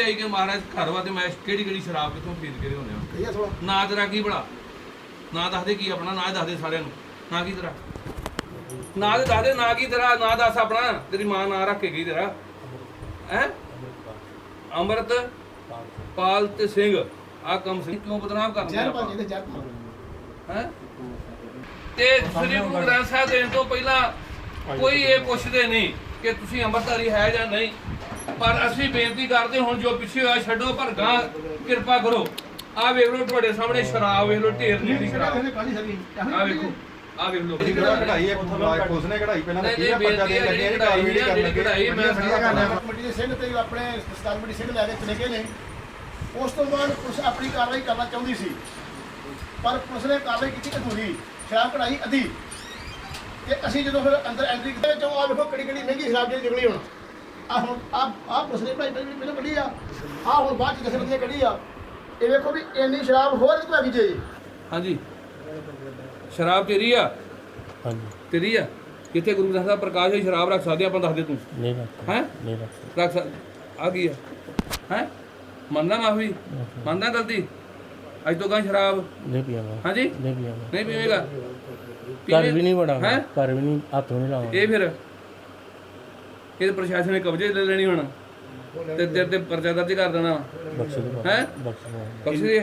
ਹੀ ਆਈ ਕਿ ਮਹਾਰਾਜ ਘਰ ਵਾ ਤੇ ਮੈਂ ਕਿਹੜੀ ਕਿਹੜੀ ਸ਼ਰਾਬ ਕਿੱਥੋਂ ਖਰੀਦ ਕੇ ਲਿਆਉਂਦੇ ਆ ਕਹੀਏ ਥੋੜਾ ਨਾਂ ਤੇਰਾ ਕੀ ਬੜਾ ਨਾਂ ਦੱਸ ਦੇ ਕੀ ਆਪਣਾ ਨਾਂ ਦੱਸ ਦੇ ਸਾਰਿਆਂ ਨੂੰ। ਨਾਂ ਕੀ ਤੇਰਾ? ਨਾਂ ਤੇ ਦੱਸ ਦੇ ਨਾਂ ਕੀ ਤੇਰਾ ਨਾਂ ਦੱਸ ਆਪਣਾ। ਤੇਰੀ ਮਾਂ ਨਾਂ ਰੱਖ ਕੇ ਗਈ ਤੇਰਾ? ਹੈ? ਅੰਮ੍ਰਿਤ ਪਾਲ ਤੇ ਸਿੰਘ। ਆ ਕੰਮ ਸਿੰਘ ਕਿਉਂ ਬਦਨਾਮ ਜ਼ਹਿਰ ਜ਼ਹਿਰ ਭਾਜੀ। ਹੈ? ਤੇ ਸ੍ਰੀ ਗੁਰੂ ਗ੍ਰੰਥ ਸਾਹਿਬ ਦੇਣ ਤੋਂ ਪਹਿਲਾਂ ਕੋਈ ਇਹ ਪੁੱਛਦੇ ਨਹੀਂ ਕਿ ਤੁਸੀਂ ਅੰਮ੍ਰਿਤਧਾਰੀ ਹੈ ਜਾਂ ਨਹੀਂ। ਪਰ ਅਸੀਂ ਬੇਨਤੀ ਕਰਦੇ ਹੁਣ ਜੋ ਪਿੱਛੇ ਹੋਇਆ ਛੱਡੋ ਪਰ ਗਾਂ ਕਿਰਪਾ ਕਰੋ। ਆ ਵੇਖ ਲਓ ਤੁਹਾਡੇ ਸਾਹਮਣੇ ਸ਼ਰਾਬ ਵੇਖ ਲਓ ਢੇਰ ਨਹੀਂ ਦੀ ਸ਼ਰਾਬ। ਆ ਵੇਖੋ ਆ ਵੇਖ ਲਓ। ਜਿਹੜੀ ਕਿਹੜਾ ਕਢਾਈ ਹੈ? ਨੇ ਕਢਾਈ ਪਹਿਲਾਂ ਲੱਗੇ ਕਰਨ ਲੱਗੇ ਕਢਾਈ ਮੈਂ ਕਮੇਟੀ ਦੇ ਸਿੰਘ ਤੇ ਆਪਣੇ ਸਰਦਾਰ ਕਮੇਟੀ ਸਿੰਘ ਲੈ ਕੇ ਚਲੇ ਗਏ ਨੇ। ਉਸ ਤੋਂ ਬਾਅਦ ਪੁਲਿਸ ਆਪਣੀ ਕਾਰਵਾਈ ਕਰਨਾ ਚਾਹੁੰਦੀ ਸੀ। ਪਰ ਪੁਲਿਸ ਨੇ ਕਾਰਵਾਈ ਕੀਤੀ ਅਧੂਰੀ ਸ਼ਰਾਬ ਕਢਾਈ ਅਧੀ। ਤੇ ਅਸੀਂ ਜਦੋਂ ਫਿਰ ਅੰਦਰ ਐਂਟਰੀ ਕੀਤੇ ਚੋਂ ਆ ਵੇਖੋ ਕਿਹੜੀ ਕਿਹੜੀ ਮਹਿੰਗੀ ਸ਼ਰਾਬ ਜਿਹੜੀ ਨਿਕਲੀ ਹੁਣ। ਆ ਹੁਣ ਆ ਆ ਪੁਲਿਸ ਨੇ ਭਾਈ ਪਹਿਲਾਂ ਪਹਿਲਾਂ ਕੱਢੀ ਆ। ਆ ਹੁਣ ਬਾਅਦ ਚ ਕਿਸੇ ਬੰਦੇ ਨੇ ਕੱਢੀ ਆ। ਇਹ ਵੇਖੋ ਵੀ ਇੰਨੀ ਸ਼ਰਾਬ ਹੋਰ ਕਿਤੋਂ ਆ ਗਈ ਜੇ। ਹਾਂਜੀ। ਸ਼ਰਾਬ ਤੇਰੀ ਆ? ਹਾਂਜੀ। ਤੇਰੀ ਆ? ਕਿੱਥੇ ਗੁਰੂ ਗ੍ਰੰਥ ਸਾਹਿਬ ਪ੍ਰਕਾਸ਼ ਹੋਈ ਸ਼ਰਾਬ ਰੱਖ ਸਕਦੇ ਆਪਾਂ ਦੱਸ ਦੇ ਤੂੰ। ਨਹੀਂ ਹੈ? ਨਹੀਂ ਰੱਖ ਸਕ ਆ ਕੀ ਆ? ਹੈ? ਮੰਨਦਾ ਮਾਫੀ? ਮੰਨਦਾ ਗਲਤੀ? ਅੱਜ ਤੋਂ ਗਾਂ ਸ਼ਰਾਬ? ਨਹੀਂ ਪੀਵਾਂਗਾ। ਹਾਂਜੀ? ਨਹੀਂ ਪੀਵਾਂਗਾ। ਨਹੀਂ ਪੀਵੇਂਗਾ? ਘਰ ਵੀ ਨਹੀਂ ਵੜਾਂਗਾ ਹੈਂ? ਘਰ ਵੀ ਨਹੀਂ ਹੱਥ ਨਹੀਂ ਲਾਵਾਂਗਾ। ਇਹ ਫਿਰ ਇਹ ਪ੍ਰਸ਼ਾਸਨ ਨੇ ਕਬਜ਼ੇ ਲੈ ਲੈਣੀ ਹੁਣ? ਤੇ ਤੇਰੇ ਤੇ ਪਰਚਾ ਦਰਜ ਕਰ ਦੇਣਾ। ਹੈ? ਬਖਸ਼ ਦੇ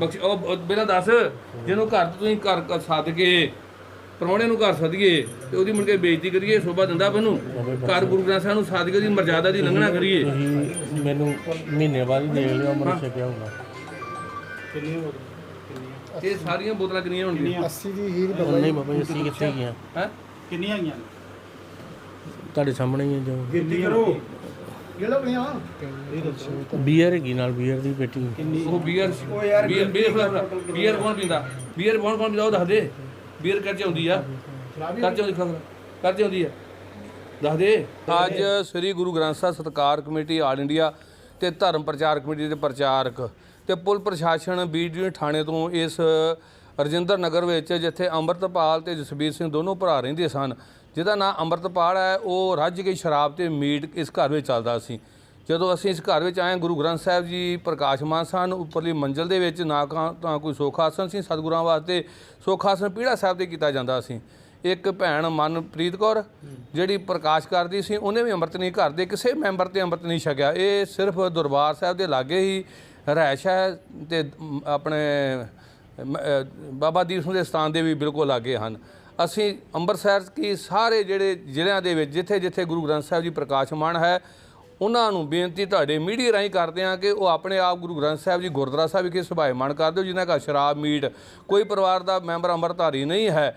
ਬਖਸ਼ ਉਹ ਪਹਿਲਾਂ ਦੱਸ ਜਿਹਨੂੰ ਘਰ ਤੋਂ ਤੁਸੀਂ ਘਰ ਸੱਦ ਕੇ ਪ੍ਰਾਹੁਣੇ ਨੂੰ ਘਰ ਸੱਦੀਏ ਤੇ ਉਹਦੀ ਮੁੜ ਕੇ ਬੇਇੱਜ਼ਤੀ ਕਰੀਏ ਸ਼ੋਭਾ ਦਿੰਦਾ ਮੈਨੂੰ ਘਰ ਗੁਰੂ ਗ੍ਰੰਥ ਸਾਹਿਬ ਨੂੰ ਸੱਦ ਕੇ ਉਹਦੀ ਮਰਜ਼ਾਦਾ ਦੀ ਲੰਘਣਾ ਕਰੀਏ। ਮੈਨੂੰ ਮਹੀਨੇ ਬਾਅਦ ਹੀ ਦੇਖ ਲਿਓ ਅਮਰ ਛਕਿਆ ਹੋਊਗਾ। ਇਹ ਸਾਰੀਆਂ ਬੋਤਲਾਂ ਕਿੰਨੀਆਂ ਹੋਣਗੀਆਂ? 80 ਦੀ ਹੀਰ ਨਹੀਂ ਬਾਬਾ ਜੀ ਅਸੀਂ ਕਿੱਥੇ ਗਿਆ ਹੈ? ਕਿੰਨੀਆਂ ਆਈਆਂ ਤੁਹਾਡੇ ਸਾਹਮਣੇ ਹੀ ਹੈ ਜੋ। ਗਿਣਤੀ ਕਰੋ? ਜਿਹੜਾ ਬਣਿਆ ਬੀਅਰ ਹੈਗੀ ਨਾਲ ਬੀਅਰ ਦੀ ਪੇਟੀ। ਉਹ ਬੀਅਰ ਬੀਅਰ ਬੀਅਰ ਬੀਅਰ ਕੌਣ ਪੀਂਦਾ? ਬੀਅਰ ਕੌਣ ਕੌਣ ਪੀਂਦਾ? ਉਹ ਦੱਸ ਦੇ। ਬੀਅਰ ਕਰ ਆਉਂਦੀ ਆ। ਕਰ ਆਉਂਦੀ ਖਬਰ। ਕਰ ਆਉਂਦੀ ਆ। ਦੱਸ ਦੇ। ਅੱਜ ਸ੍ਰੀ ਗੁਰੂ ਗ੍ਰੰਥ ਸਾਹਿਬ ਸਤਕਾਰ ਕਮੇਟੀ ਆਲ ਇੰਡੀਆ ਤੇ ਧਰਮ ਪ੍ਰਚਾਰ ਕਮੇਟੀ ਦੇ ਪ੍ਰਚਾਰਕ ਤੇ ਪੁਲ ਪ੍ਰਸ਼ਾਸਨ ਬੀਡੀ ਥਾਣੇ ਤੋਂ ਇਸ ਰਜਿੰਦਰ ਨਗਰ ਵਿੱਚ ਜਿੱਥੇ ਅੰਮ੍ਰਿਤਪਾਲ ਤੇ ਜਸਬੀਰ ਸਿੰਘ ਦੋਨੋਂ ਭਰਾ ਰਹਿੰਦੇ ਸਨ ਜਿਹਦਾ ਨਾਂ ਅੰਮ੍ਰਿਤਪਾਲ ਹੈ, ਉਹ ਰੱਜ ਕੇ ਸ਼ਰਾਬ ਤੇ ਮੀਟ ਇਸ ਘਰ ਵਿੱਚ ਚੱਲਦਾ ਸੀ। ਜਦੋਂ ਅਸੀਂ ਇਸ ਘਰ ਵਿੱਚ ਆਏ, ਗੁਰੂ ਗ੍ਰੰਥ ਸਾਹਿਬ ਜੀ ਪ੍ਰਕਾਸ਼ਮਾਨ ਸਨ, ਉੱਪਰਲੀ ਮੰਜ਼ਲ ਦੇ ਵਿੱਚ ਨਾ ਤਾਂ ਕੋਈ ਸੋਖ ਆਸਨ ਸੀ, ਸਤਿਗੁਰਾਂ ਵਾਸਤੇ ਸੋਖ ਆਸਨ ਪੀੜਾ ਸਾਹਿਬ ਤੇ ਕੀਤਾ ਜਾਂਦਾ ਸੀ। ਇੱਕ ਭੈਣ ਮਨਪ੍ਰੀਤ ਕੌਰ, ਜਿਹੜੀ ਪ੍ਰਕਾਸ਼ ਕਰਦੀ ਸੀ, ਉਹਨੇ ਵੀ ਅੰਮ੍ਰਿਤ ਨਹੀਂ ਘਰ ਦੇ ਕਿਸੇ ਮੈਂਬਰ ਤੇ ਅੰਮ੍ਰਿਤ ਨਹੀਂ ਛਕਿਆ। ਇਹ ਸਿਰਫ ਦਰਬਾਰ ਸਾਹਿਬ ਦੇ ਲਾਗੇ ਹੀ ਰਹਿਸ਼ ਹੈ ਤੇ ਆਪਣੇ ਬਾਬਾ ਦੀਪ ਸਿੰਘ ਦੇ ਸਥਾਨ ਦੇ ਵੀ ਬਿਲਕੁਲ ਲਾਗੇ ਹਨ। ਅਸੀਂ ਅੰਮ੍ਰਿਤਸਰ ਕੀ ਸਾਰੇ ਜਿਹੜੇ ਜ਼ਿਲ੍ਹਿਆਂ ਦੇ ਵਿੱਚ ਜਿੱਥੇ ਜਿੱਥੇ ਗੁਰੂ ਗ੍ਰੰਥ ਸਾਹਿਬ ਜੀ ਪ੍ਰਕਾਸ਼ਮਾਨ ਹੈ, ਉਹਨਾਂ ਨੂੰ ਬੇਨਤੀ ਤੁਹਾਡੇ ਮੀਡੀਆ ਰਾਹੀਂ ਕਰਦੇ ਹਾਂ ਕਿ ਉਹ ਆਪਣੇ ਆਪ ਗੁਰੂ ਗ੍ਰੰਥ ਸਾਹਿਬ ਜੀ ਗੁਰਦੁਆਰਾ ਸਾਹਿਬ ਵਿਖੇ ਸੁਭਾਏਮਾਨ ਕਰ ਦਿਓ, ਜਿਨ੍ਹਾਂ ਦਾ ਸ਼ਰਾਬ, ਮੀਟ, ਕੋਈ ਪਰਿਵਾਰ ਦਾ ਮੈਂਬਰ ਅੰਮ੍ਰਿਤਧਾਰੀ ਨਹੀਂ ਹੈ।